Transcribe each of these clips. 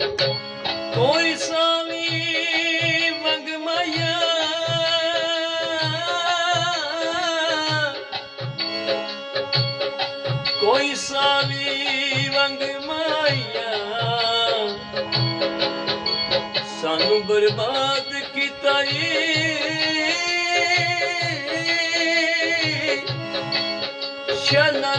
ਕੋਈ ਸਾਵੀ ਮੰਗ ਮਾਇਆ ਕੋਈ ਸਾਵੀ ਵੰਗ ਮਾਇਆ ਸਾਨੂੰ ਬਰਬਾਦ ਕੀਤਾ ਏ ਸ਼ਾਨਾ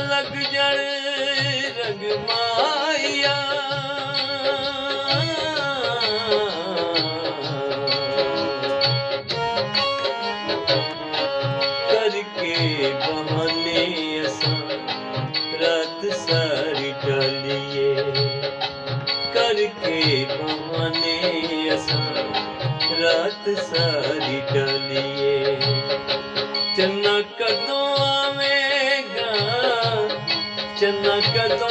ਸਾਰੀ ਟਲੀਏ ਕਰਕੇ ਬਹਾਨੇ ਅਸਾਂ। ਰਾਤ ਸਾਰੀ ਟਲੀਏ। ਚੰਨਾ ਕਦੋਂ ਆਵੇਗਾ? ਚੰਨਾ ਕਦੋਂ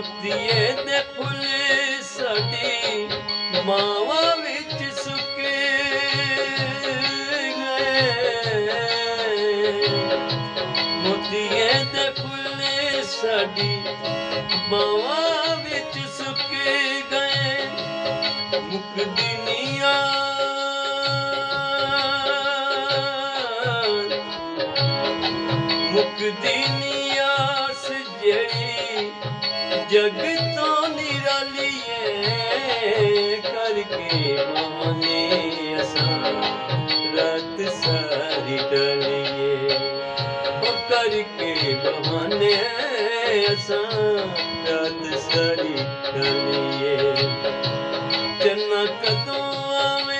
ਮੋਤੀਏ ਦੇ ਫੁੱਲ ਸਾਡੀ ਮਾਵਾਂ ਵਿੱਚ ਸੁੱਕੇ ਗਏ। ਮੋਤੀਏ ਦੇ ਫੁੱਲ ਸਾਡੀ ਮਾਵਾਂ ਵਿੱਚ ਸੁੱਕੇ ਗਏ। ਮੁਕਦੀ ਨੀ ਮੁਕਦੀ ਨੀ ਜਿਹੜੀ جڳ تو نرلئي ڪرڪي مني اسان رت ساري ڊلئي ڪرڪي مني اسان رت ساري ڊلئي چنا ڪدون آوي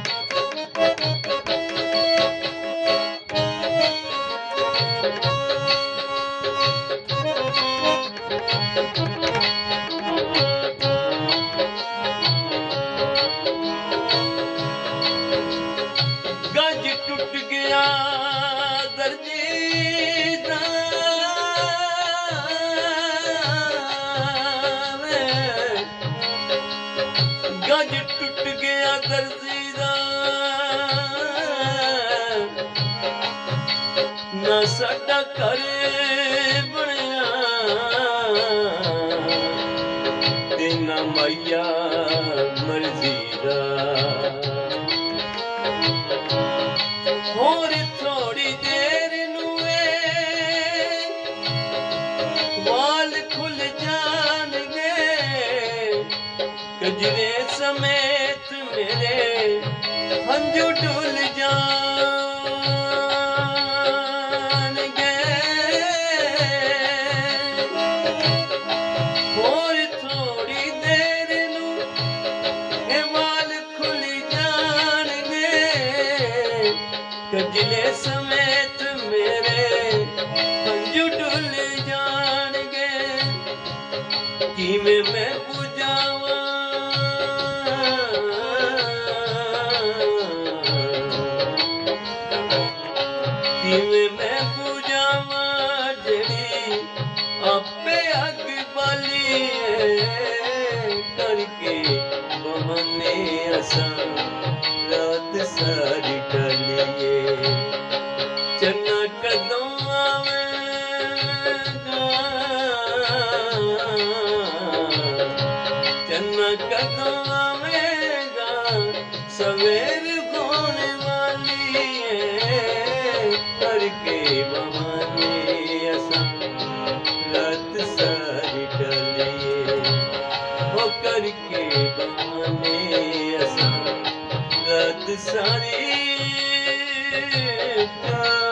ਨਾ ਸਾਡਾ ਘਰ ਬਣਿਆ। ਤੇ ਨਾ ਮਈਆ ਮਰਜ਼ੀ ਦਾ। ਹੋਰ ਥੋੜੀ ਦੇਰ ਨੂੰ ਏ, ਵਾਲ ਖੁੱਲ ਜਾਣਗੇ। ਕਜਰੇ ਸਮੇਤ ਮੇਰੇ ਹੰਝੂ ਡੁੱਲ ਸਮੇਤ ਮੇਰੇ ਹੰਝੂ ਡੁੱਲ ਜਾਣਗੇ। ਕਿਵੇਂ ਮੈਂ ਪੁਜਾਵਾਂ? ਕਿਵੇਂ ਮੈਂ 부ਝਾਵਾਂ ਜਿਹੜੀ ਆਪੇ ਅੱਗ ਬਾਲੀ ਕਰਕੇ ਬਹਾਨੇ ਅਸਾਂ कद सवेर घुर हो